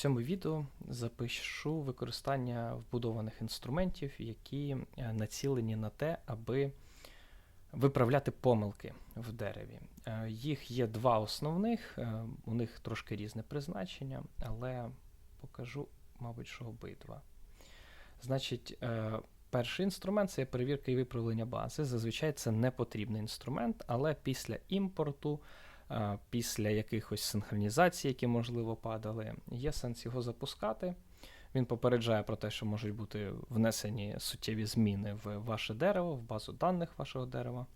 цьому відео запишу використання вбудованих інструментів, які е, націлені на те, аби виправляти помилки в дереві. Е, Їх є два основних, е, у них трошки різне призначення, але покажу, мабуть, що обидва. Значить, перший інструмент це перевірка і виправлення бази. Зазвичай це не потрібний інструмент, але після імпорту, після якихось синхронізацій, які, можливо, падали, є сенс його запускати. Він попереджає про те, що можуть бути внесені суттєві зміни в ваше дерево, в базу даних вашого дерева.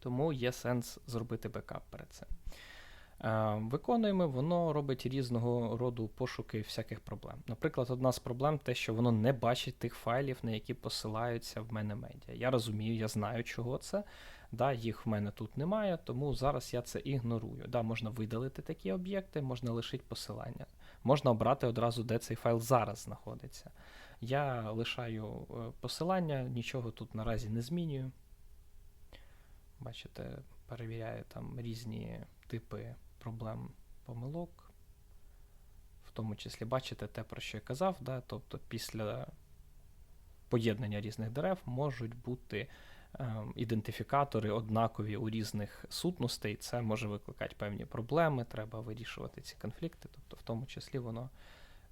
Тому є сенс зробити бекап перед цим. Е, Виконуємо, воно робить різного роду пошуки всяких проблем. Наприклад, одна з проблем те, що воно не бачить тих файлів, на які посилаються в мене медіа. Я розумію, я знаю, чого це. Да, їх в мене тут немає, тому зараз я це ігнорую. Да, можна видалити такі об'єкти, можна лишити посилання. Можна обрати одразу, де цей файл зараз знаходиться. Я лишаю е, посилання, нічого тут наразі не змінюю. Бачите, перевіряю там різні типи проблем помилок. В тому числі, бачите те, про що я казав, да? тобто після поєднання різних дерев можуть бути ідентифікатори однакові у різних сутностей. Це може викликати певні проблеми, треба вирішувати ці конфлікти. Тобто, в тому числі воно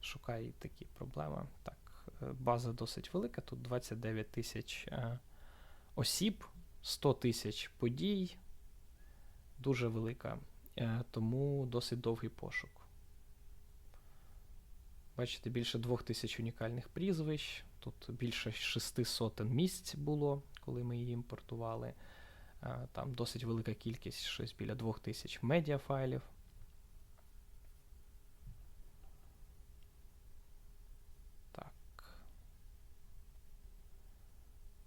шукає такі проблеми. Так, е, база досить велика, тут 29 тисяч е, осіб, 100 тисяч подій, дуже велика, е, тому досить довгий пошук. Бачите, більше двох тисяч унікальних прізвищ. Тут більше шести сотень місць було, коли ми її імпортували. Там досить велика кількість, щось біля двох тисяч медіафайлів. Так.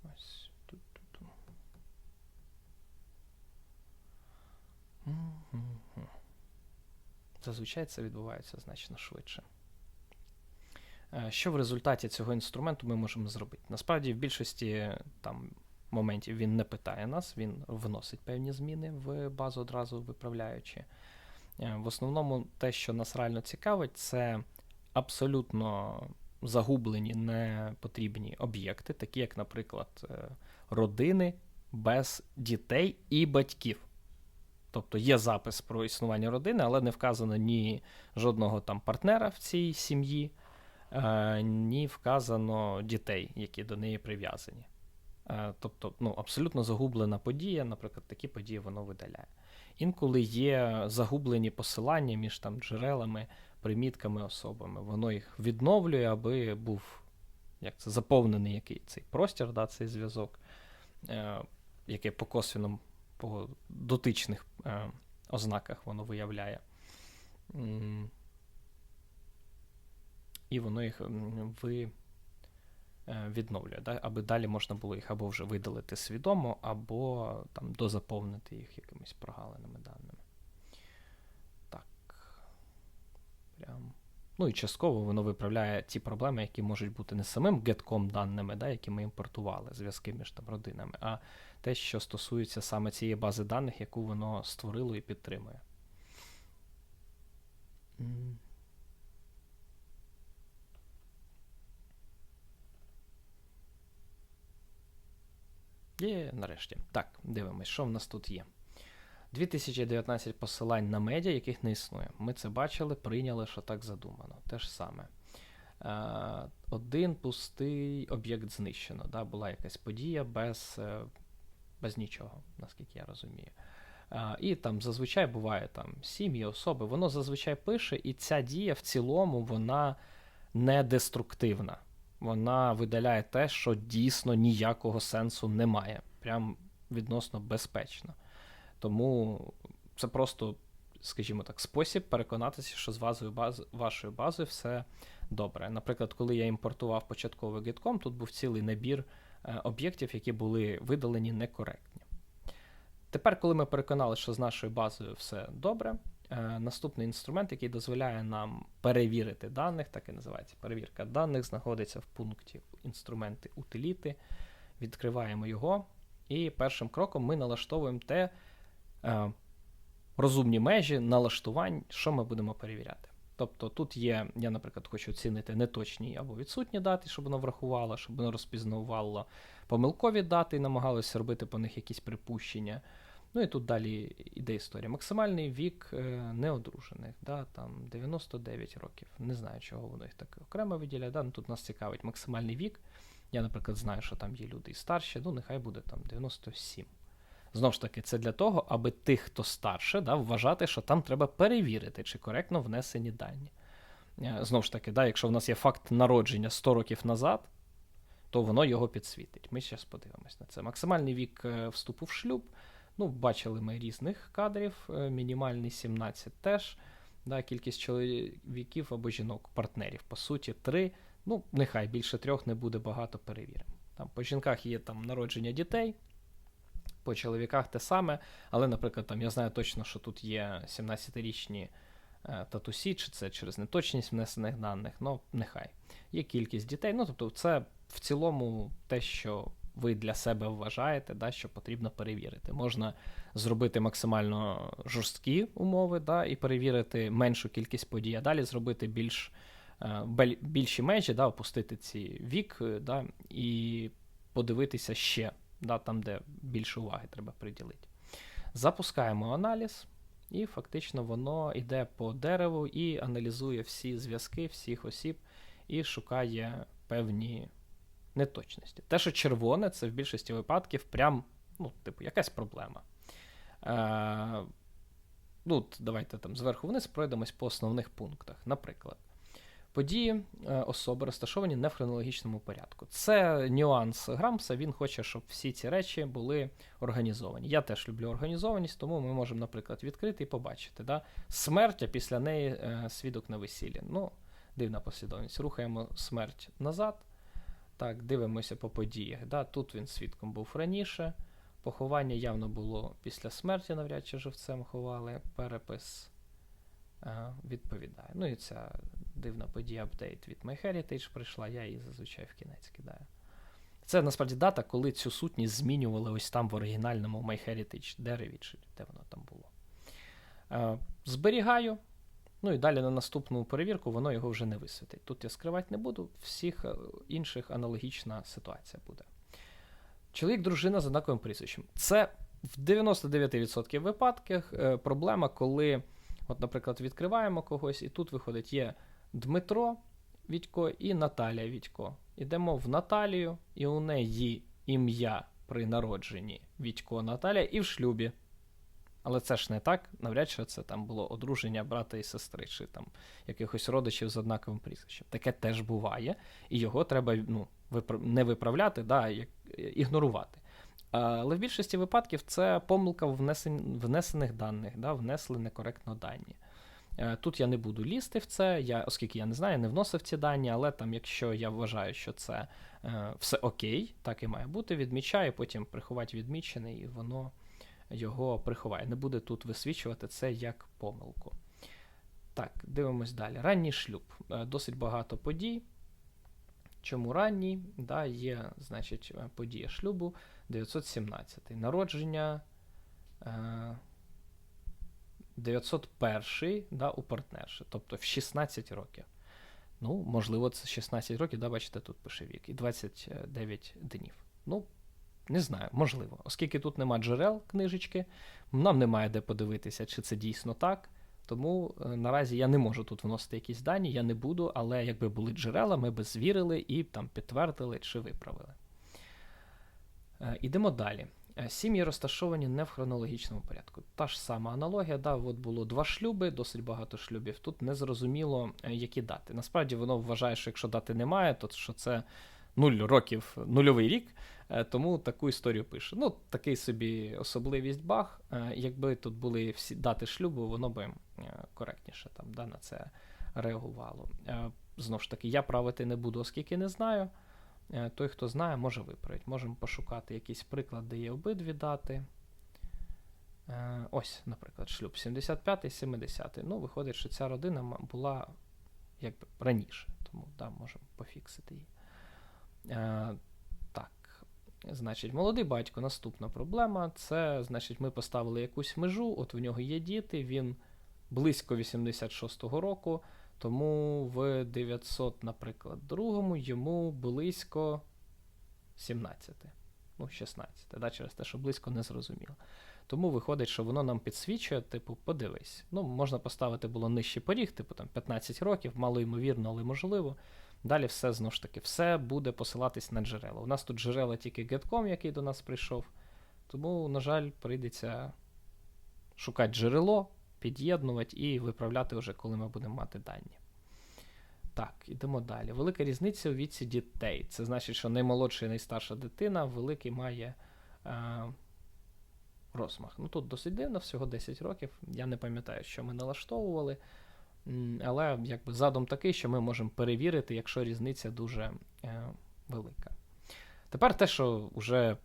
Ось тут. тут. Зазвичай це відбувається значно швидше. Е, Що в результаті цього інструменту ми можемо зробити? Насправді, в більшості там, моментів він не питає нас, він вносить певні зміни в базу одразу виправляючи. Е, В основному те, що нас реально цікавить, це абсолютно загублені непотрібні об'єкти, такі як, наприклад, е, родини без дітей і батьків. Тобто є запис про існування родини, але не вказано ні жодного там партнера в цій сім'ї, е, ні вказано дітей, які до неї прив'язані. Е, тобто, ну, абсолютно загублена подія, наприклад, такі події воно видаляє. Інколи є загублені посилання між там джерелами, примітками, особами. Воно їх відновлює, аби був як це, заповнений який цей простір, да, цей зв'язок, е, який по косвіному, по дотичних е, ознаках воно виявляє. І воно їх ви, відновлює, да? аби далі можна було їх або вже видалити свідомо, або там дозаповнити їх якимись прогаленими даними. Так. Прям. Ну і частково воно виправляє ті проблеми, які можуть бути не самим гетком даними, да, які ми імпортували, зв'язки між там родинами, а те, що стосується саме цієї бази даних, яку воно створило і підтримує. Є, нарешті. Так, дивимось, що в нас тут є. 2019 посилань на медіа, яких не існує. Ми це бачили, прийняли, що так задумано. Те ж саме. Е, один пустий об'єкт знищено. Да? Була якась подія без, е, без нічого, наскільки я розумію. Е, і там зазвичай буває там сім'ї, особи. Воно зазвичай пише, і ця дія в цілому вона не деструктивна. Вона видаляє те, що дійсно ніякого сенсу немає. Прям відносно безпечно. Тому це просто, скажімо так, спосіб переконатися, що з базою баз, вашою базою все добре. Наприклад, коли я імпортував початковий Gitcom, тут був цілий набір е, об'єктів, які були видалені некоректні. Тепер, коли ми переконали, що з нашою базою все добре, наступний інструмент, який дозволяє нам перевірити даних, так і називається перевірка даних, знаходиться в пункті інструменти утиліти. Відкриваємо його, і першим кроком ми налаштовуємо те, е, розумні межі налаштувань, що ми будемо перевіряти. Тобто тут є, я, наприклад, хочу оцінити неточні або відсутні дати, щоб воно врахувало, щоб воно розпізнавало помилкові дати і намагалося робити по них якісь припущення. Ну і тут далі йде історія. Максимальний вік е, неодружених, да, там 99 років. Не знаю, чого воно їх так окремо виділяє. Да? Ну, тут нас цікавить максимальний вік. Я, наприклад, знаю, що там є люди і старші, ну нехай буде там 97. Знову ж таки, це для того, аби тих, хто старше, да, вважати, що там треба перевірити, чи коректно внесені дані. Е, Знову ж таки, да, якщо в нас є факт народження 100 років назад, то воно його підсвітить. Ми зараз подивимось на це. Максимальний вік е, вступу в шлюб. Ну, бачили ми різних кадрів, е, мінімальний 17 теж. Да, кількість чоловіків або жінок, партнерів, по суті, 3. Ну, нехай більше трьох не буде багато, перевіримо. Там по жінках є там народження дітей, по чоловіках те саме. Але, наприклад, там я знаю точно, що тут є 17-річні е, татусі, чи це через неточність внесених даних, ну нехай. Є кількість дітей. Ну, тобто, це в цілому те, що ви для себе вважаєте, да, що потрібно перевірити. Можна зробити максимально жорсткі умови да, і перевірити меншу кількість подій, а далі зробити більш, е, більші межі, да, опустити ці вік е, да, і подивитися ще, да, там, де більше уваги треба приділити. Запускаємо аналіз, і фактично воно йде по дереву і аналізує всі зв'язки всіх осіб і шукає певні неточності. Те, що червоне, це в більшості випадків прям, ну, типу, якась проблема. Е, ну, давайте там зверху вниз пройдемось по основних пунктах. Наприклад, події е, особи розташовані не в хронологічному порядку. Це нюанс Грамса. Він хоче, щоб всі ці речі були організовані. Я теж люблю організованість, тому ми можемо, наприклад, відкрити і побачити. Да? Смерть, а після неї е, свідок на весіллі. Ну, дивна послідовність. Рухаємо смерть назад. Так, дивимося по подіях. Да? Тут він свідком був раніше. Поховання явно було після смерті, навряд чи живцем ховали. Перепис е, відповідає. Ну і ця дивна подія апдейт від MyHeritage прийшла, я її зазвичай в кінець кидаю. Це насправді дата, коли цю сутність змінювали ось там в оригінальному MyHeritage дереві, чи де воно там було. Е, зберігаю. Ну і далі на наступну перевірку воно його вже не висвітить. Тут я скривати не буду, всіх е, інших аналогічна ситуація буде. Чоловік, дружина з однаковим прізвищем. Це в 99% випадках е, проблема, коли, от, наприклад, відкриваємо когось, і тут виходить є Дмитро Відько і Наталія Відько. Ідемо в Наталію, і у неї ім'я при народженні Відько Наталія і в шлюбі. Але це ж не так, навряд чи це там було одруження брата і сестри, чи там якихось родичів з однаковим прізвищем. Таке теж буває, і його треба ну, випра- не виправляти, да, як, ігнорувати. Але в більшості випадків це помилка внесен- внесених даних, да, внесли некоректно дані. Е, Тут я не буду лізти в це, я, оскільки я не знаю, не вносив ці дані, але там, якщо я вважаю, що це е, все окей, так і має бути, відмічаю, потім приховати відмічений, і воно його приховає. Не буде тут висвічувати це як помилку. Так, дивимось далі. Ранній шлюб. Е, Досить багато подій. Чому ранній? Да, є, значить, е, подія шлюбу 917. Народження е, 901 да, у партнерши, тобто в 16 років. Ну, можливо, це 16 років, да, бачите, тут пише вік, і 29 днів. Ну, не знаю, можливо. Оскільки тут нема джерел книжечки, нам немає де подивитися, чи це дійсно так. Тому е, наразі я не можу тут вносити якісь дані, я не буду, але якби були джерела, ми би звірили і там підтвердили чи виправили. Е, Ідемо далі. Е, Сім'ї розташовані не в хронологічному порядку. Та ж сама аналогія, да, от було два шлюби, досить багато шлюбів. Тут незрозуміло, які дати. Насправді воно вважає, що якщо дати немає, то що це 0 років, нульовий рік, тому таку історію пише. Ну, такий собі особливість баг. Е, Якби тут були всі дати шлюбу, воно би е, коректніше там, да, на це реагувало. Е, Знову ж таки, я правити не буду, оскільки не знаю. Е, Той, хто знає, може виправити. Можемо пошукати якийсь приклад, де є обидві дати. Е, Ось, наприклад, шлюб 75-70. Ну, виходить, що ця родина була якби раніше, тому да, можемо пофіксити її. Значить, молодий батько, наступна проблема. Це, значить, ми поставили якусь межу, от в нього є діти, він близько 86-го року. Тому в 900, наприклад, другому йому близько 17. Ну, 16, да, через те, що близько не зрозуміло. Тому виходить, що воно нам підсвічує, типу, подивись. Ну, можна поставити було нижчий поріг, типу там 15 років, мало ймовірно, але можливо. Далі все знову ж таки, все буде посилатись на джерела. У нас тут джерела тільки GetCom, який до нас прийшов. Тому, на жаль, прийдеться шукати джерело, під'єднувати і виправляти вже, коли ми будемо мати дані. Так, ідемо далі. Велика різниця у віці дітей. Це значить, що наймолодша і найстарша дитина великий має е, розмах. Ну тут досить дивно, всього 10 років. Я не пам'ятаю, що ми налаштовували. Але якби задум такий, що ми можемо перевірити, якщо різниця дуже е, велика. Тепер те, що вже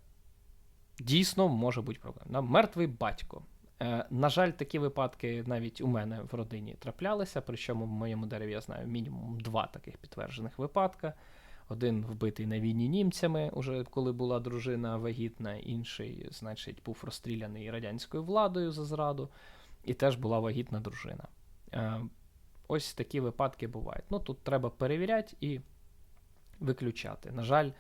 дійсно може бути проблема. Мертвий батько. Е, на жаль, такі випадки навіть у мене в родині траплялися, причому в моєму дереві я знаю мінімум два таких підтверджених випадка. Один вбитий на війні німцями, уже коли була дружина вагітна, інший, значить, був розстріляний радянською владою за зраду, і теж була вагітна дружина. Ось такі випадки бувають. Ну тут треба перевіряти і виключати. На жаль,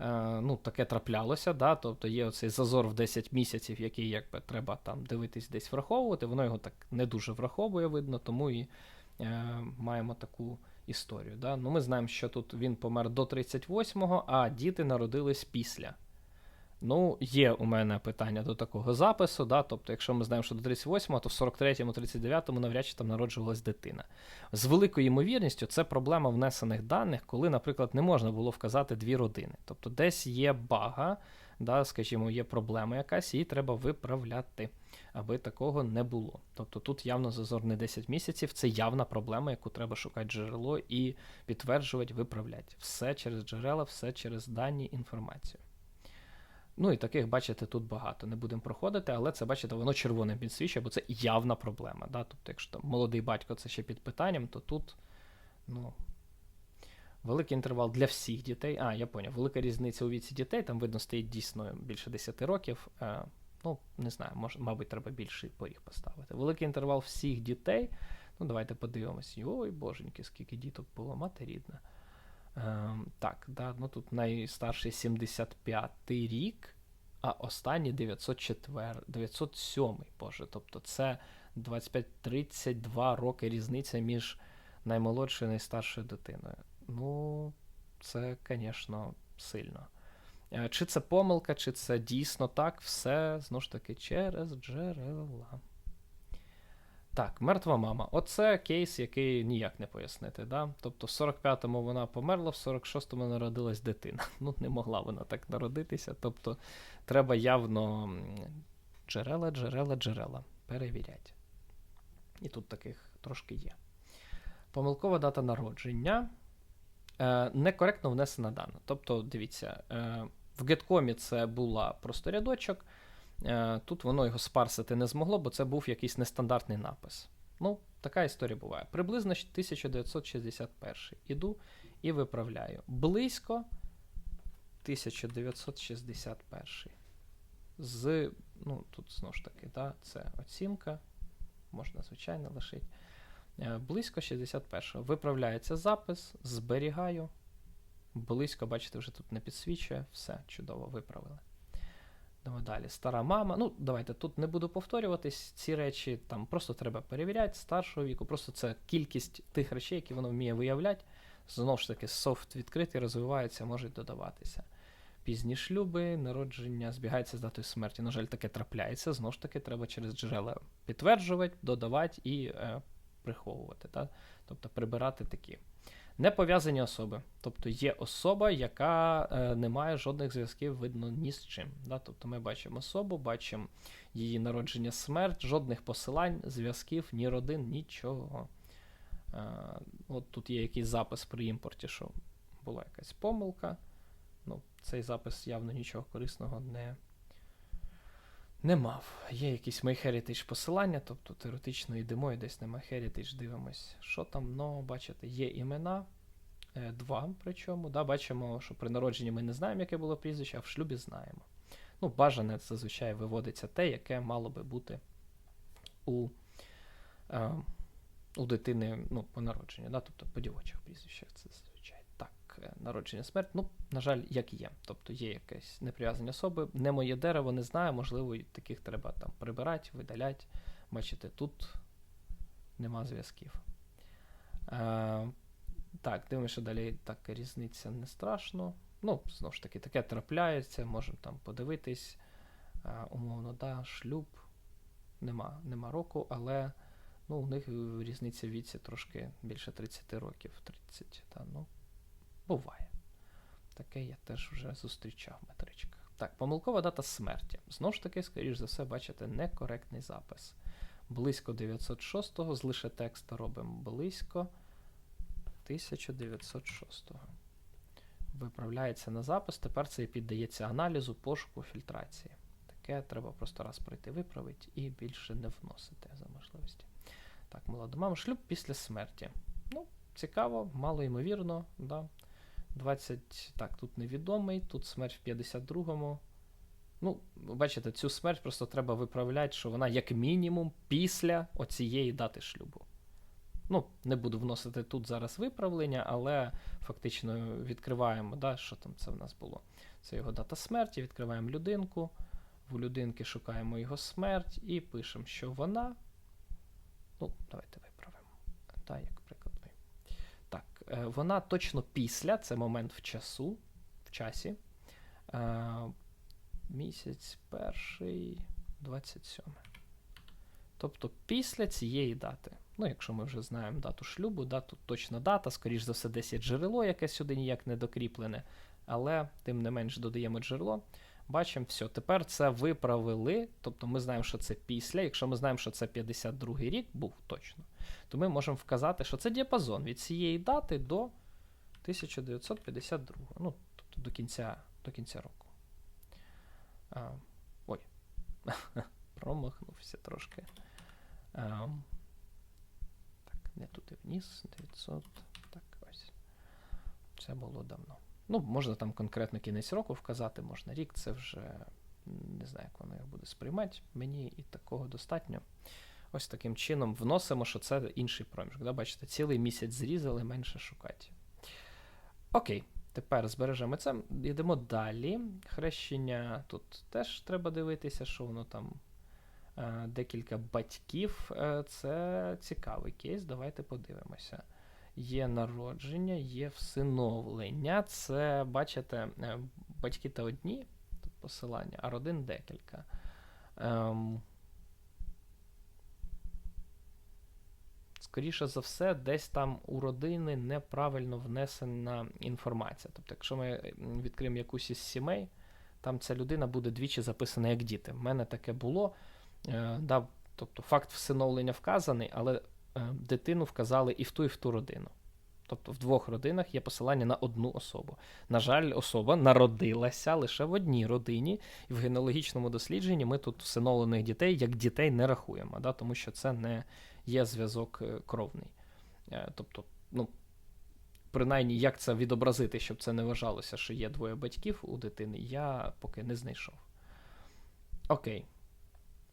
е, ну, таке траплялося, да? тобто є оцей зазор в 10 місяців, який якби треба там дивитись десь враховувати. Воно його так не дуже враховує, видно, тому і е, маємо таку історію. Да? Ну, Ми знаємо, що тут він помер до 38-го, а діти народились після. Ну, є у мене питання до такого запису, да? тобто, якщо ми знаємо, що до 38-го, то в 43-му, 39-му навряд чи там народжувалась дитина. З великою ймовірністю, це проблема внесених даних, коли, наприклад, не можна було вказати дві родини. Тобто, десь є бага, да, скажімо, є проблема якась, її треба виправляти, аби такого не було. Тобто тут явно зазор не 10 місяців, це явна проблема, яку треба шукати джерело і підтверджувати, виправляти. Все через джерела, все через дані, інформацію. Ну і таких, бачите, тут багато. Не будемо проходити, але це, бачите, воно червоним підсвічує, бо це явна проблема. Да? Тобто, якщо там молодий батько це ще під питанням, то тут ну, великий інтервал для всіх дітей. А, я поняв, велика різниця у віці дітей, там видно, стоїть дійсно більше 10 років. Е, ну, не знаю, може, мабуть, треба більший поріг поставити. Великий інтервал всіх дітей. Ну, давайте подивимось. Ой, боженьки, скільки діток було, мати рідна. Ем, так, да, ну тут найстарший 75-й рік, а останній 904, 907, боже. Тобто це 25-32 роки різниця між наймолодшою і найстаршою дитиною. Ну, це, звісно, сильно. Е, Чи це помилка, чи це дійсно так, все знову ж таки через джерела. Так, мертва мама. Оце кейс, який ніяк не пояснити. Да? Тобто в 45-му вона померла, в 46-му народилась дитина. Ну, не могла вона так народитися. Тобто треба явно джерела, джерела, джерела перевіряти. І тут таких трошки є. Помилкова дата народження. Е, некоректно внесена дана. Тобто, дивіться, е, в GetCom це була просто рядочок. Е, Тут воно його спарсити не змогло, бо це був якийсь нестандартний напис. Ну, така історія буває. Приблизно 1961. Іду і виправляю. Близько 1961. З, ну, тут знову ж таки, да, це оцінка. Можна, звичайно, лишити. Е, Близько 61-го. Виправляється запис, зберігаю. Близько, бачите, вже тут не підсвічує. Все, чудово, виправили. Давай далі. Стара мама. Ну, давайте тут не буду повторюватись. Ці речі там просто треба перевіряти старшого віку. Просто це кількість тих речей, які воно вміє виявляти. Знову ж таки, софт відкритий, розвивається, можуть додаватися. Пізні шлюби, народження збігається з датою смерті. На жаль, таке трапляється. Знову ж таки, треба через джерела підтверджувати, додавати і е, приховувати. Та? Тобто прибирати такі. Непов'язані особи. Тобто є особа, яка е, не має жодних зв'язків, видно, ні з чим. Да? Тобто ми бачимо особу, бачимо її народження, смерть, жодних посилань, зв'язків, ні родин, нічого. Е, от тут є якийсь запис при імпорті, що була якась помилка. Ну, Цей запис явно нічого корисного не, не мав. Є якісь MyHeritage посилання, тобто теоретично йдемо і десь на MyHeritage дивимось, що там, ну, бачите, є імена. е, Два, причому, да, бачимо, що при народженні ми не знаємо, яке було прізвище, а в шлюбі знаємо. Ну, бажане зазвичай виводиться те, яке мало би бути у е, у дитини ну, по народженню, да? тобто по дівочих прізвищах це е, народження смерть, ну, на жаль, як є. Тобто є якесь неприв'язані особи. Не моє дерево, не знаю, можливо, таких треба там прибирати, видаляти. Бачите, тут нема зв'язків. Е, так, дивимося далі. Так, різниця не страшно. Ну, знову ж таки, таке трапляється, можемо там подивитись. Е, умовно, да, шлюб. Нема, нема року, але ну, у них різниця віці трошки більше 30 років. 30, та, ну, буває. Таке я теж вже зустрічав в метричках. Так, помилкова дата смерті. Знову ж таки, скоріш за все, бачите, некоректний запис. Близько 906-го, з лише текста робимо близько 1906-го. Виправляється на запис, тепер це піддається аналізу, пошуку, фільтрації. Таке треба просто раз пройти, виправити і більше не вносити за можливості. Так, молода мама, шлюб після смерті. Ну, цікаво, мало ймовірно, да. 20, так, тут невідомий, тут смерть в 52-му. Ну, бачите, цю смерть просто треба виправляти, що вона як мінімум після оцієї дати шлюбу. Ну, не буду вносити тут зараз виправлення, але фактично відкриваємо, да, що там це в нас було. Це його дата смерті, відкриваємо людинку. В людинки шукаємо його смерть і пишемо, що вона. Ну, давайте виправимо. Так, як вона точно після, це момент в часу, в часі. Е, місяць перший, 27. Тобто після цієї дати. Ну, якщо ми вже знаємо дату шлюбу, да, тут точна дата, скоріш за все, десь є джерело, яке сюди ніяк не докріплене, але тим не менш додаємо джерело. Бачимо, все, тепер це виправили. Тобто ми знаємо, що це після. Якщо ми знаємо, що це 52-й рік, був точно, то ми можемо вказати, що це діапазон від цієї дати до 1952. Ну, тобто до кінця, до кінця року. А, ой, промахнувся трошки. А, так, не туди вниз, 900. Так, ось. Це було давно. Ну, можна там конкретно кінець року вказати, можна рік, це вже не знаю, як воно його буде сприймати. Мені і такого достатньо. Ось таким чином вносимо, що це інший проміжок. Да? Бачите, цілий місяць зрізали, менше шукати. Окей, тепер збережемо це. Йдемо далі. Хрещення тут теж треба дивитися, що воно там. е, Декілька батьків. Е, Це цікавий кейс. Давайте подивимося. Є народження, є всиновлення. Це, бачите, е, батьки та одні тут посилання, а родин декілька. Ем, скоріше за все, десь там у родини неправильно внесена інформація. Тобто, якщо ми відкриємо якусь із сімей, там ця людина буде двічі записана як діти. В мене таке було. Е, да, тобто факт всиновлення вказаний, але е, дитину вказали і в ту, і в ту родину. Тобто в двох родинах є посилання на одну особу. На жаль, особа народилася лише в одній родині, і в генеалогічному дослідженні ми тут всиновлених дітей як дітей не рахуємо, да, тому що це не є зв'язок е, кровний. Е, Тобто, ну, принаймні, як це відобразити, щоб це не вважалося, що є двоє батьків у дитини, я поки не знайшов. Окей.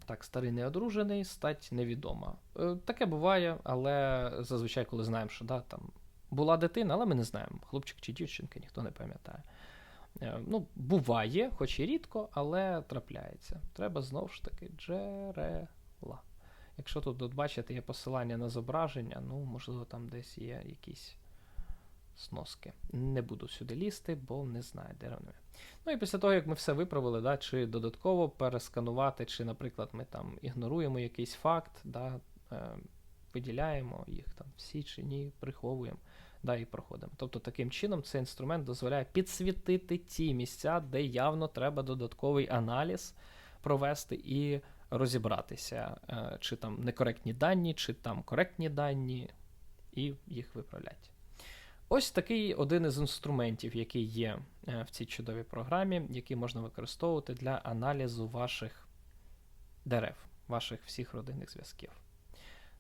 Так, старий неодружений, стать невідома. Е, Таке буває, але зазвичай, коли знаємо, що да, там була дитина, але ми не знаємо, хлопчик чи дівчинка, ніхто не пам'ятає. Е, Ну, буває, хоч і рідко, але трапляється. Треба знову ж таки джерела. Якщо тут, от бачите, є посилання на зображення, ну, можливо, там десь є якісь сноски. Не буду сюди лізти, бо не знаю, де вони. Ну і після того, як ми все виправили, да, чи додатково пересканувати, чи, наприклад, ми там ігноруємо якийсь факт, да, е, виділяємо їх там всі чи ні, приховуємо, да, і проходимо. Тобто таким чином цей інструмент дозволяє підсвітити ті місця, де явно треба додатковий аналіз провести і розібратися, е, чи там некоректні дані, чи там коректні дані, і їх виправляти. Ось такий один із інструментів, який є е, в цій чудовій програмі, який можна використовувати для аналізу ваших дерев, ваших всіх родинних зв'язків.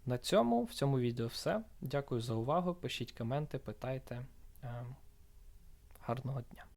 На цьому в цьому відео все. Дякую за увагу. Пишіть коменти, питайте. Е, Гарного дня!